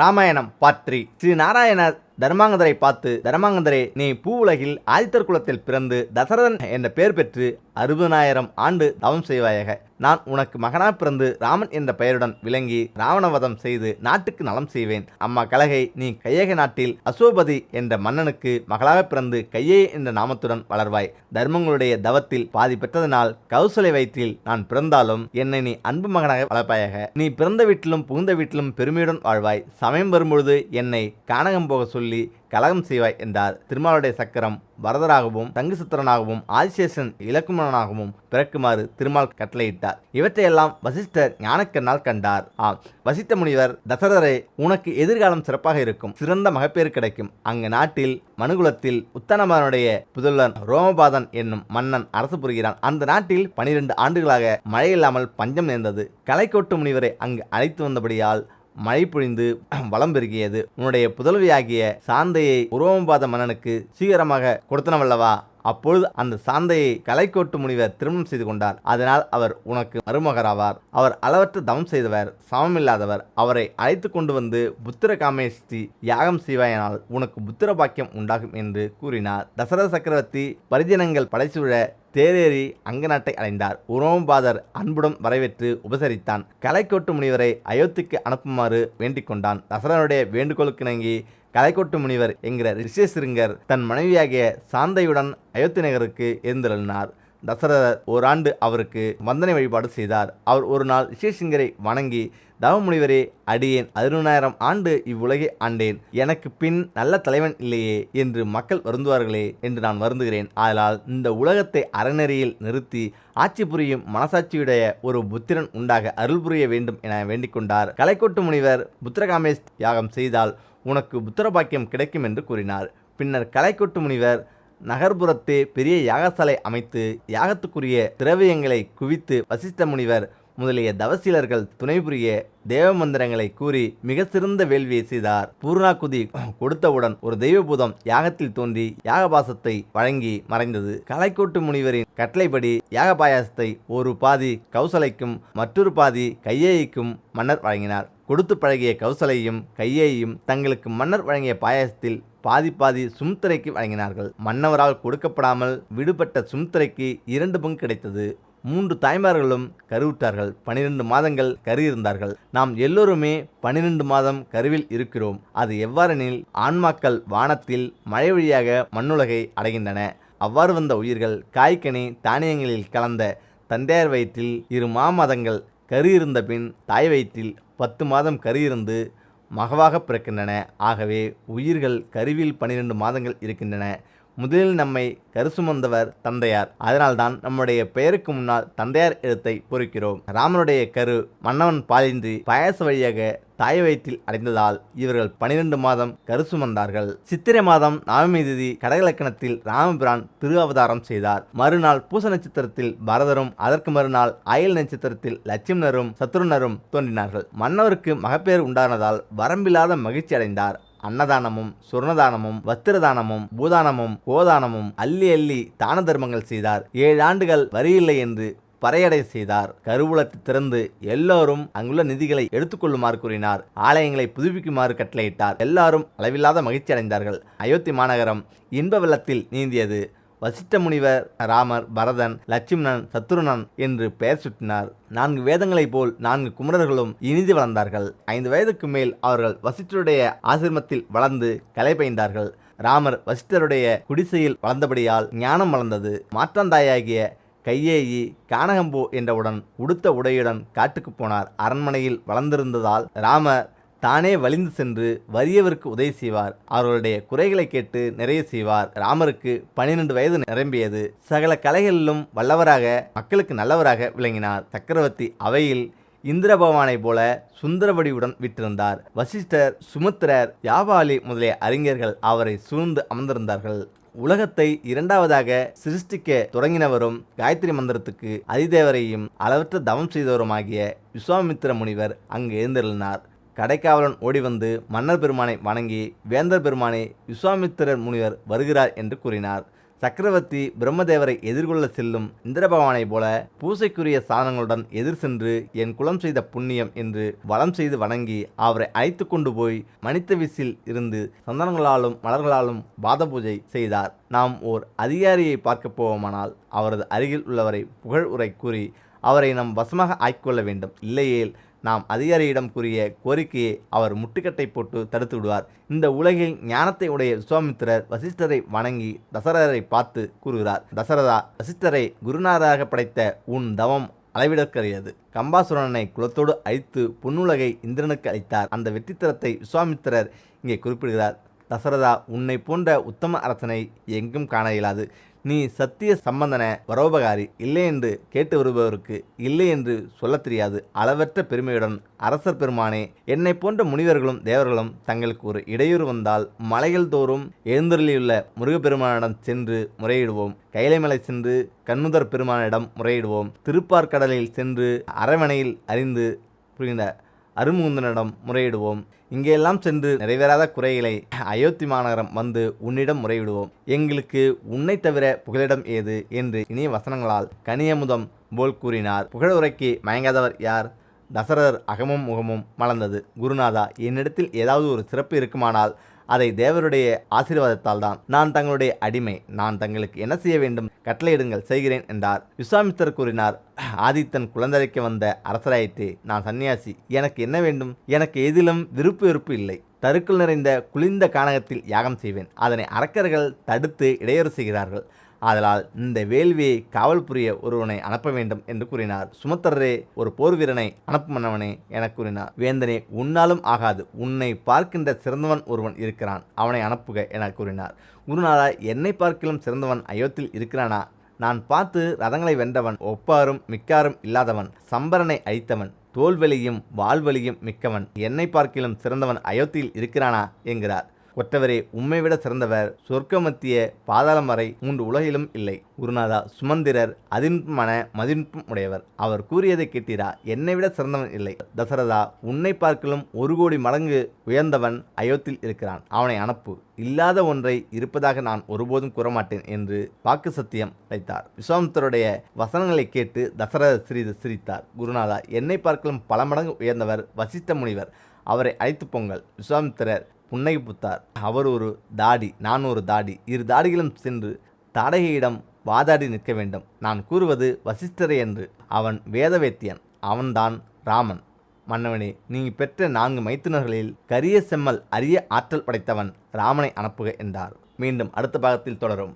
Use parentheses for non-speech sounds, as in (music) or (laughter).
ராமாயணம் பாத்ரி ஸ்ரீ நாராயண தர்மாங்கதரை பார்த்து தர்மாங்கதரே நீ பூவுலகில் ஆதித்தர் குலத்தில் பிறந்து தசரதன் என்ற பெயர் பெற்று அறுபதாயிரம் ஆண்டு தவம் செய்வாயாக. நான் உனக்கு மகனாக பிறந்து ராமன் என்ற பெயருடன் விளங்கி ராவணவதம் செய்து நாட்டுக்கு நலம் செய்வேன். அம்மா கலகை நீ கையக நாட்டில் அசோபதி என்ற மன்னனுக்கு மகளாக பிறந்து கையே என்ற நாமத்துடன் வளர்வாய். தர்மங்களுடைய தவத்தில் பாதி பெற்றதனால் கௌசலை வயிற்றில் நான் பிறந்தாலும் என்னை நீ அன்பு மகனாக வளர்ப்பாயாக. நீ பிறந்த வீட்டிலும் புகுந்த வீட்டிலும் பெருமையுடன் வாழ்வாய். சமயம் வரும்பொழுது என்னை கானகம் போக சொல்லி கலகம் செய்வாய் என்றார் திருமாலுடைய சக்கரம் வரதராகவும் தங்குசுத்திரனாகவும் ஆதிசேஷன் இலக்குமணனாகவும் பிறக்குமாறு திருமால் கட்டளையிட்டார். இவற்றையெல்லாம் வசிஷ்டர் ஞானக்கண்ணால் கண்டார். ஆம் வசித்த முனிவர் தசரதரே உனக்கு எதிர்காலம் சிறப்பாக இருக்கும். சிறந்த மகப்பேறு கிடைக்கும். அங்கு நாட்டில் மனுகுலத்தில் உத்தனமனுடைய புதல்வன் ரோமபாதன் என்னும் மன்னன் அரசு புரிகிறான். அந்த நாட்டில் பனிரெண்டு ஆண்டுகளாக மழையில்லாமல் பஞ்சம் நேர்ந்தது கலைக்கோட்டு முனிவரை அங்கு அழைத்து வந்தபடியால் மழை பொழிந்து (clears throat) வளம் பெருகியது. உன்னுடைய புதல்வியாகிய சாந்தையை உருவம் பார்த்த மன்னனுக்கு சீக்கிரமாக கொடுத்தனவல்லவா? அப்பொழுது அந்த சாந்தையை கலைக்கோட்டு முனிவர் திருமணம் செய்து கொண்டார். அதனால் அவர் உனக்கு மருமகராவார். அவர் அளவற்ற தவம் செய்தவர் சமமில்லாதவர். அவரை அழைத்து கொண்டு வந்து புத்திர காமேஷ்டி யாகம் செய்வாயனால் உனக்கு புத்திர பாக்கியம் உண்டாகும் என்று கூறினார். தசரத சக்கரவர்த்தி பரிஜனங்கள் படைசூழ தேரேறி அங்க நாட்டை அடைந்தார் உரோமபாதர் அன்புடன் வரவேற்று உபசரித்தான். கலைக்கோட்டு முனிவரை அயோத்திக்கு அனுப்புமாறு வேண்டிக் கொண்டான். தசரனுடைய வேண்டுகோளுக்கிணங்கி கலைக்கோட்டு முனிவர் என்கிற ரிஷேசிருங்கர் தன் மனைவியாகிய சாந்தையுடன் அயோத்தி நகருக்கு எழுந்தருளினார் தசரதர் ஓராண்டு அவருக்கு வந்தனை வழிபாடு செய்தார். அவர் ஒரு நாள் ரிஷேசிங்கரை வணங்கி தவமுனிவரே அடியேன் பதினொன்றாயிரம் ஆண்டு இவ்வுலகை ஆண்டேன். எனக்கு பின் நல்ல தலைவன் இல்லையே என்று மக்கள் வருந்துவார்களே என்று நான் வருந்துகிறேன். ஆதலால் இந்த உலகத்தை அறநெறியில் நிறுத்தி ஆட்சி புரியும் மனசாட்சியுடைய ஒரு புத்திரன் உண்டாக அருள் புரிய வேண்டும் என வேண்டிக் கொண்டார் கலைக்கோட்டு முனிவர் புத்திரகாமேஷ் யாகம் செய்தால் உனக்கு புத்திரபாக்கியம் கிடைக்கும் என்று கூறினார். பின்னர் கலைக்கொட்டு முனிவர் நகர்ப்புறத்தே பெரிய யாகசாலை அமைத்து யாகத்துக்குரிய திரவியங்களை குவித்து வசிஷ்ட முனிவர் முதலிய தவசீலர்கள் துணை புரிய தேவ மந்திரங்களை கூறி மிக சிறந்த வேள்வியை செய்தார். பூர்ணாக்குதி கொடுத்தவுடன் ஒரு தெய்வபூதம் யாகத்தில் தோன்றி யாகபாசத்தை வழங்கி மறைந்தது. கலைக்கோட்டு முனிவரின் கட்டளைப்படி யாகபாயாசத்தை ஒரு பாதி கௌசலைக்கும் மற்றொரு பாதி கையேயிக்கும் மன்னர் வழங்கினார். கொடுத்து பழகிய கௌசலையும் கையையும் தங்களுக்கு மன்னர் வழங்கிய பாயாசத்தில் பாதி பாதி சும்திரைக்கு வழங்கினார்கள். மன்னவரால் கொடுக்கப்படாமல் விடுபட்ட சும்திரைக்கு இரண்டு பங்கு கிடைத்தது. மூன்று தாய்மார்களும் கருவுற்றார்கள். பனிரெண்டு மாதங்கள் கரு இருந்தார்கள் நாம் எல்லோருமே பனிரெண்டு மாதம் கருவில் இருக்கிறோம். அது எவ்வாறெனில் ஆன்மாக்கள் வானத்தில் மழை வழியாக மண்ணுலகை அடைகின்றன. அவ்வாறு வந்த உயிர்கள் காய்கனி தானியங்களில் கலந்த தந்தையார் வயிற்றில் இரு மாமதங்கள் கரு இருந்த பின் தாய் வயிற்றில் பத்து மாதம் கரு இருந்து மகவாக பிறக்கின்றன. ஆகவே உயிர்கள் கருவில் பனிரெண்டு மாதங்கள் இருக்கின்றன. முதலில் நம்மை கருசுமந்தவர் தந்தையார். அதனால்தான் நம்முடைய பெயருக்கு முன்னால் தந்தையார் எழுத்தை பொறிக்கிறோம். ராமனுடைய கரு மன்னவன் பாலின்றி பாயாச வழியாக தாய் வயிற்றில் அடைந்ததால் இவர்கள் பனிரெண்டு மாதம் கருசுமந்தார்கள். சித்திரை மாதம் நவமி திதி கடகலக்கணத்தில் ராமபிரான் திரு அவதாரம் செய்தார். மறுநாள் பூச நட்சத்திரத்தில் பரதரும் அதற்கு மறுநாள் அயல் நட்சத்திரத்தில் லட்சுமணரும் சத்ருனரும் தோன்றினார்கள். மன்னவருக்கு மகப்பேறு உண்டானதால் வரம்பில்லாத மகிழ்ச்சி அடைந்தார். அன்னதானமும் சுர்ணதானமும் வஸ்திரதானமும் பூதானமும் கோதானமும் அள்ளி அள்ளி தான தர்மங்கள் செய்தார். ஏழு ஆண்டுகள் வரியில்லை என்று பறையடை செய்தார். கருவூலத்தை திறந்து எல்லோரும் அங்குள்ள நிதிகளை எடுத்துக்கொள்ளுமாறு கூறினார். ஆலயங்களை புதுப்பிக்குமாறு கட்டளையிட்டார். எல்லாரும் அளவில்லாத மகிழ்ச்சி அடைந்தார்கள். அயோத்தி மாநகரம் இன்ப வெள்ளத்தில் நீந்தியது. வசித்த முனிவர் ராமர் பரதன் லட்சுமணன் சத்ருனன் என்று பெயர் சுட்டினார். நான்கு வேதங்களைப் போல் நான்கு குமரர்களும் இனிது வளர்ந்தார்கள். ஐந்து வயதுக்கு மேல் அவர்கள் வசித்தருடைய ஆசிரமத்தில் வளர்ந்து கலை பயின்றார்கள். ராமர் வசித்தருடைய குடிசையில் வளர்ந்தபடியால் ஞானம் வளர்ந்தது. மாற்றாந்தாயாகிய கையேயி கானகம்போ என்றவுடன் உடுத்த உடையுடன் காட்டுக்கு போனார். அரண்மனையில் வளர்ந்திருந்ததால் ராமர் தானே வலிந்து சென்று வறியவருக்கு உதவி செய்வார். அவர்களுடைய குறைகளை கேட்டு நிறைய செய்வார். ராமருக்கு பன்னிரண்டு வயது நிரம்பியது. சகல கலைகளிலும் வல்லவராக மக்களுக்கு நல்லவராக விளங்கினார். சக்கரவர்த்தி அவையில் இந்திர பகவானை போல சுந்தரவடியுடன் விட்டிருந்தார். வசிஷ்டர் சுமித்திரர் யாவாலி முதலிய அறிஞர்கள் அவரை சூழ்ந்து அமர்ந்திருந்தார்கள். உலகத்தை இரண்டாவதாக சிருஷ்டிக்க தொடங்கினவரும் காயத்ரி மந்திரத்துக்கு அதிதேவரையும் அளவற்ற தவம் செய்தவருமாகிய விஸ்வாமித்திர முனிவர் அங்கு எழுந்திருந்தார் கடைக்காவலன் ஓடி வந்து மன்னர் பெருமானை வணங்கி வேந்தர் பெருமானை விஸ்வாமித்திரர் முனிவர் வருகிறார் என்று கூறினார். சக்கரவர்த்தி பிரம்மதேவரை எதிர்கொள்ள செல்லும் இந்திர பகவானைப் போல பூசைக்குரிய சாதனங்களுடன் எதிர் சென்று என் குலம் செய்த புண்ணியம் என்று வளம் செய்து வணங்கி அவரை அழைத்து கொண்டு போய் மனித விசில் இருந்து சந்தனங்களாலும் மலர்களாலும் பாத பூஜை செய்தார். நாம் ஓர் அதிகாரியை பார்க்க போவோமானால் அவரது அருகில் உள்ளவரை புகழ் உரை கூறி அவரை நம் வசமாக ஆய்க்கொள்ள வேண்டும். இல்லையேல் நாம் அதிகாரியிடம் கூறிய கோரிக்கையை அவர் முட்டுக்கட்டை போட்டு தடுத்து விடுவார். இந்த உலகில் ஞானத்தை உடைய விஸ்வாமித்திரர் வசிஷ்டரை வணங்கி தசரதரை பார்த்து கூறுகிறார். தசரதா வசிஷ்டரை குருநாதராக படைத்த உன் தவம் அளவிடற்கரியது. கம்பாசுரனை குலத்தோடு அழித்து பொன்னுலகை இந்திரனுக்கு அளித்தார். அந்த வெற்றித்தரத்தை விஸ்வாமித்திரர் இங்கே குறிப்பிடுகிறார். தசரதா உன்னை போன்ற உத்தம அரசனை எங்கும் காண இயலாது. நீ சத்திய சம்பந்தன பரோபகாரி இல்லை என்று கேட்டு வருபவருக்கு இல்லை என்று சொல்லத் தெரியாது. அளவற்ற பெருமையுடன் அரசர் பெருமானே என்னை போன்ற முனிவர்களும் தேவர்களும் தங்களுக்கு ஒரு இடையூறு வந்தால் மலைகள் தோறும் எழுந்தருளியுள்ள முருகப்பெருமானிடம் சென்று முறையிடுவோம். கைலைமலை சென்று கண்ணுதர் பெருமானிடம் முறையிடுவோம். திருப்பார்கடலில் சென்று அரவணையில் அறிந்து புரிந்த அருமுகுந்தனிடம் முறையிடுவோம். இங்கெல்லாம் சென்று நிறைவேறாத குறைகளை அயோத்தி மாநகரம் வந்து உன்னிடம் முறையிடுவோம். எங்களுக்கு உன்னை தவிர புகலிடம் ஏது? என்று இனிய வசனங்களால் கனியமுதம் போல் கூறினார். புகழுரைக்கு மயங்காதவர் யார்? தசரதர் அகமும் முகமும் மலர்ந்தது. குருநாதா என்னிடத்தில் ஏதாவது ஒரு சிறப்பு இருக்குமானால் அதை தேவருடைய ஆசீர்வாதத்தால் தான் நான் தங்களுடைய அடிமை நான் தங்களுக்கு என்ன செய்ய வேண்டும்? கட்டளையிடுங்கள் செய்கிறேன் என்றார். விஸ்வாமித்தர் கூறினார் ஆதித்தன் குழந்தைக்கு வந்த அரசராயிற்று நான் சன்னியாசி எனக்கு என்ன வேண்டும்? எனக்கு எதிலும் விருப்பு வெறுப்பு இல்லை. தருக்கள் நிறைந்த குளிர்ந்த கானகத்தில் யாகம் செய்வேன். அதனை அரக்கர்கள் தடுத்து இடையூறு செய்கிறார்கள். ஆதலால் இந்த வேள்வியை காவல் புரிய ஒருவனை அனுப்ப வேண்டும் என்று கூறினார். சுமத்தரே ஒரு போர் வீரனை அனுப்புமன்னவனே என கூறினார். வேந்தனே உன்னாலும் ஆகாது. உன்னை பார்க்கின்ற சிறந்தவன் ஒருவன் இருக்கிறான். அவனை அனுப்புக என கூறினார். குருநாதா என்னை பார்க்கிலும் சிறந்தவன் அயோத்தில் இருக்கிறானா? நான் பார்த்து ரதங்களை வென்றவன் ஒப்பாரும் மிக்காரும் இல்லாதவன் சம்பரனை அழித்தவன் தோல்வெளியும் வாழ்வெளியும் மிக்கவன் என்னை பார்க்கிலும் சிறந்தவன் அயோத்தியில் இருக்கிறானா? என்கிறார். ஒற்றவரே உம்மை விட சிறந்தவர் சொர்க்கமத்திய பாதாளம் வரை மூன்று உலகிலும் இல்லை. குருநாதா சுமந்திரர் அதிநுட்பமான மதிநுட்பம் உடையவர். அவர் கூறியதை கேட்டீரா? என்னை விட சிறந்தவன் இல்லை. தசரதா உன்னை பார்க்கலும் ஒரு கோடி மடங்கு உயர்ந்தவன் அயோத்தில் இருக்கிறான். அவனை அனுப்பு. இல்லாத ஒன்றை இருப்பதாக நான் ஒருபோதும் கூறமாட்டேன் என்று வாக்கு சத்தியம் வைத்தார் விஸ்வாமித்தருடைய வசனங்களை கேட்டு தசரத சிறிது சிரித்தார். குருநாதா என்னை பார்க்கலும் பல மடங்கு உயர்ந்தவர் வசிஷ்ட முனிவர். அவரை அழைத்து பொங்கல் விஸ்வாமித்திரர் புன்னகை புத்தார் அவர் ஒரு தாடி நான் ஒரு தாடி. இரு தாடிகளும் சென்று தாடகையிடம் வாதாடி நிற்க வேண்டும். நான் கூறுவது வசிஷ்டரே என்று. அவன் வேதவேத்தியன் அவன்தான் ராமன். மன்னவனே நீ பெற்ற நான்கு மைத்துனர்களில் கரிய செம்மல் அரிய ஆற்றல் படைத்தவன் ராமனை அனுப்புக என்றார். மீண்டும் அடுத்த பாகத்தில் தொடரும்.